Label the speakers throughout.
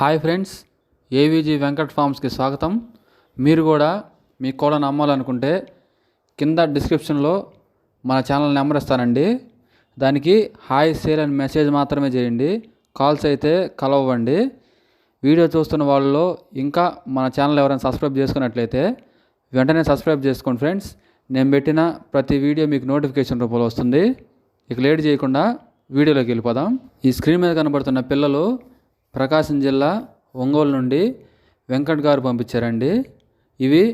Speaker 1: Hi friends AVG Venkat ఫార్మ్స్కి స్వాగతం. మీరు కూడా మీ కోళ్ళను అమ్మాలనుకుంటే కింద డిస్క్రిప్షన్లో మన ఛానల్ నెంబర్ ఇస్తానండి. దానికి హాయ్ సేల్ అని మెసేజ్ మాత్రమే చేయండి. కాల్స్ అయితే కలవండి వీడియో చూస్తున్న వాళ్ళలో ఇంకా మన ఛానల్ ఎవరైనా సబ్స్క్రైబ్ చేసుకున్నట్లయితే వెంటనే సబ్స్క్రైబ్ చేసుకోండి ఫ్రెండ్స్. నేను పెట్టిన ప్రతి వీడియో మీకు నోటిఫికేషన్ రూపంలో వస్తుంది. ఇక లేట్ చేయకుండా వీడియోలోకి వెళ్ళిపోదాం. ఈ స్క్రీన్ మీద కనబడుతున్న పిల్లలు ప్రకాశం జిల్లా ఒంగోలు నుండి వెంకట్ గారు పంపించారండి. ఇవి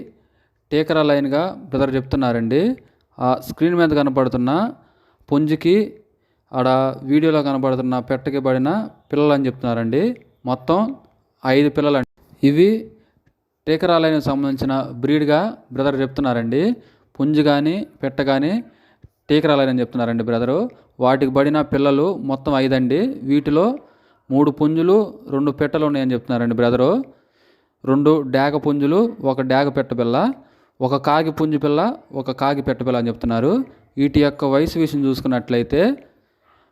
Speaker 1: టీకరా లైన్గా బ్రదర్ చెప్తున్నారండి. ఆ స్క్రీన్ మీద కనపడుతున్న పుంజుకి ఆడ వీడియోలో కనబడుతున్న పెట్టకి పడిన పిల్లలు అని చెప్తున్నారండి. మొత్తం ఐదు పిల్లలు ఇవి టీకరా లైన్కి సంబంధించిన బ్రీడ్గా బ్రదర్ చెప్తున్నారండి. పుంజు కానీ పెట్ట కానీ టీకరా లైన్ అని చెప్తున్నారండి బ్రదరు. వాటికి పడిన పిల్లలు మొత్తం ఐదండి. వీటిలో మూడు పుంజులు రెండు పెట్టలు ఉన్నాయని చెప్తున్నారండి బ్రదరు. రెండు డాగ పుంజులు ఒక డాగ పెట్ట పిల్ల ఒక కాగి పుంజు పిల్ల ఒక కాగి పెట్ట పిల్ల అని చెప్తున్నారు. వీటి యొక్క వయసు విషయం చూసుకున్నట్లయితే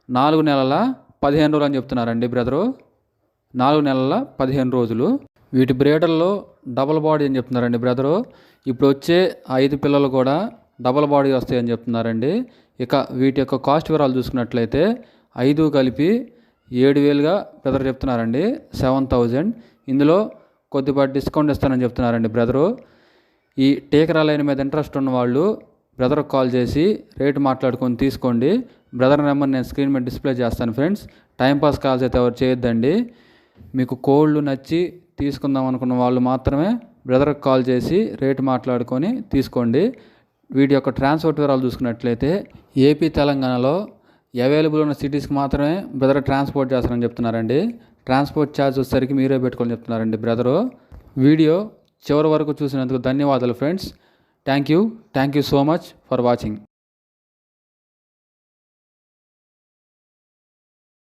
Speaker 1: నాలుగు నెలల పదిహేను రోజులు అని చెప్తున్నారండి బ్రదరు. నాలుగు నెలల పదిహేను రోజులు. వీటి బ్రేడర్లో డబల్ బాడీ అని చెప్తున్నారండి బ్రదరు. ఇప్పుడు వచ్చే ఐదు పిల్లలు కూడా డబల్ బాడీ వస్తాయని చెప్తున్నారండి. ఇక వీటి యొక్క కాస్ట్ వివరాలు చూసుకున్నట్లయితే ఐదు కలిపి ఏడు వేలుగా బ్రదర్ చెప్తున్నారండి. Seven thousand. ఇందులో కొద్దిపాటి డిస్కౌంట్ ఇస్తానని చెప్తున్నారండి బ్రదరు. ఈ టీకరా లైన్ మీద ఇంట్రెస్ట్ ఉన్న వాళ్ళు బ్రదర్కి కాల్ చేసి రేటు మాట్లాడుకొని తీసుకోండి. బ్రదర్ నెంబర్ నేను స్క్రీన్ మీద డిస్ప్లే చేస్తాను ఫ్రెండ్స్. టైంపాస్ కాల్స్ అయితే ఎవరు చేయొద్దండి. మీకు కోళ్ళు నచ్చి తీసుకుందాం అనుకున్న వాళ్ళు మాత్రమే బ్రదర్కి కాల్ చేసి రేటు మాట్లాడుకొని తీసుకోండి. వీటి యొక్క ట్రాన్స్పోర్ట్ వివరాలు చూసుకున్నట్లయితే ఏపీ తెలంగాణలో అవైలబుల్ ఉన్న సిటీస్కి మాత్రమే బ్రదర్ ట్రాన్స్పోర్ట్ చేస్తారని చెప్తున్నారండి. ట్రాన్స్పోర్ట్ ఛార్జ్ వచ్చేసరికి మీరే పెట్టుకొని చెప్తున్నారండి బ్రదరు వీడియో చివరి వరకు చూసినందుకు ధన్యవాదాలు friends thank you thank you so much for watching